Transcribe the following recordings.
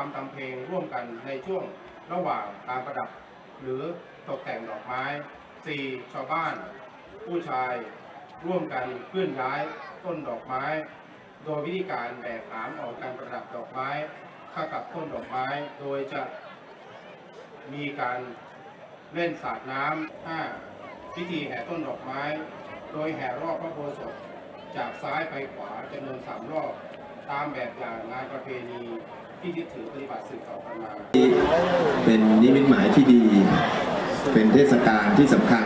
รำทำเพลงร่วมกันในช่วงระหว่างการประดับ หรือตกแต่งดอกไม้ 4. ชาวบ้าน ผู้ชาย ร่วมกันเคลื่อนย้ายต้นดอกไม้ โดยวิธีการแบกหามออกการประดับดอกไม้เข้ากับต้นดอกไม้ โดยจะมีการเล่นสาดน้ำห้าพิธีแห่ต้นดอกไม้ โดยแห่รอบพระโบสถจากซ้ายไปขวาจำนวนสามรอบ ตามแบบอย่างงานประเพณี ที่ยึดถือปฏิบัติสืบต่อกันมาเป็นนิมิตหมายที่ดี เป็นเทศกาลที่สำคัญ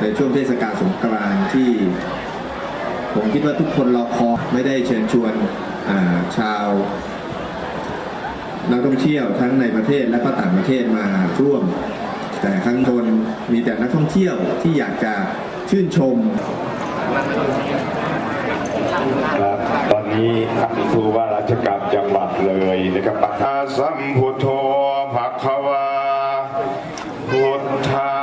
ในช่วงเทศกาลสงกรานต์ที่ ผมคิดว่าทุกคนรอคอยไม่ได้เชิญชวนาชาวนักท่องเที่ยวทั้งในประเทศและก็ต่างประเทศมาร่วม แต่ข้างบนมีแต่นักท่องเที่ยวที่อยากจะชื่นชม ชการจังหวัดเลยนะครับอาสัมพุทโธภควาพุทธา